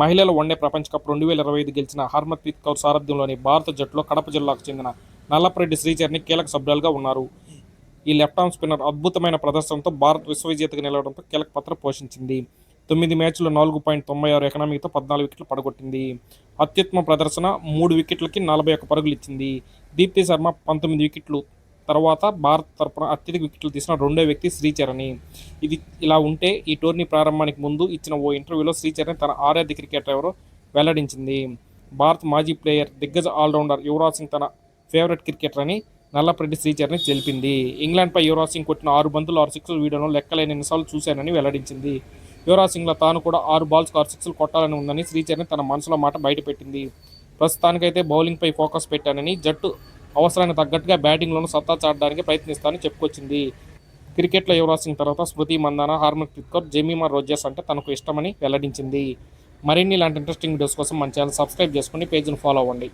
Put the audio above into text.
మహిళల వన్డే ప్రపంచ కప్ రెండు వేల ఇరవై ఐదు గెలిచిన హర్మన్ప్రీత్ కౌర్ సారథ్యంలోని భారత జట్టులో కడప జిల్లాకు చెందిన నల్లపరెడ్డి శ్రీచర్ని కీలక సభ్యులుగా ఉన్నారు. ఈ లెఫ్ట్ ఆర్మ్ స్పిన్నర్ అద్భుతమైన ప్రదర్శనతో భారత్ విశ్వవిజేతగా నిలవడంతో కీలక పాత్ర పోషించింది. తొమ్మిది మ్యాచ్లు నాలుగు పాయింట్ తొంభై ఆరు ఎకనామీతో పద్నాలుగు వికెట్లు పడగొట్టింది. అత్యుత్తమ ప్రదర్శన మూడు వికెట్లకి నలభై ఒక్క పరుగులు ఇచ్చింది దీప్తి శర్మ పంతొమ్మిది వికెట్లు తర్వాత భారత్ తరపున అత్యధిక వికెట్లు తీసిన రెండో వ్యక్తి శ్రీచరణి. ఇది ఇలా ఉంటే ఈ టోర్నీ ప్రారంభానికి ముందు ఇచ్చిన ఓ ఇంటర్వ్యూలో శ్రీచరణి తన ఆరాధ్య క్రికెటర్ ఎవరో వెల్లడించింది. భారత్ మాజీ ప్లేయర్ దిగ్గజ ఆల్రౌండర్ యువరాజ్ సింగ్ తన ఫేవరెట్ క్రికెటర్ అని నల్లపరెడ్డి శ్రీచరణి తెలిపింది. ఇంగ్లాండ్పై యువరాజ్ సింగ్ కొట్టిన ఆరు బంతులు ఆరు సిక్స్లు వీడియోను లెక్కలేని ఎన్నిసార్లు చూశానని వెల్లడించింది. యువరాజ్ సింగ్లో తాను కూడా ఆరు బాల్స్ ఆరు సిక్స్లు కొట్టాలని ఉందని శ్రీచరణి తన మనసులో మాట బయటపెట్టింది. ప్రస్తుతానికైతే బౌలింగ్పై ఫోకస్ పెట్టానని జట్టు అవసరానికి తగ్గట్టుగా బ్యాటింగ్లోనూ సత్తా చాటడానికి ప్రయత్నిస్తానని చెప్పుకొచ్చింది. క్రికెట్లో యువరాజ్ సింగ్ తర్వాత స్మృతి మందాన హార్మన్ కౌర్ జెమీమా రోజర్స్ అంటే తనకు ఇష్టమని వెల్లడించింది. మరిన్ని ఇలాంటి ఇంట్రెస్టింగ్ వీడియోస్ కోసం మన ఛానల్ సబ్స్క్రైబ్ చేసుకుని పేజీని ఫాలో అవ్వండి.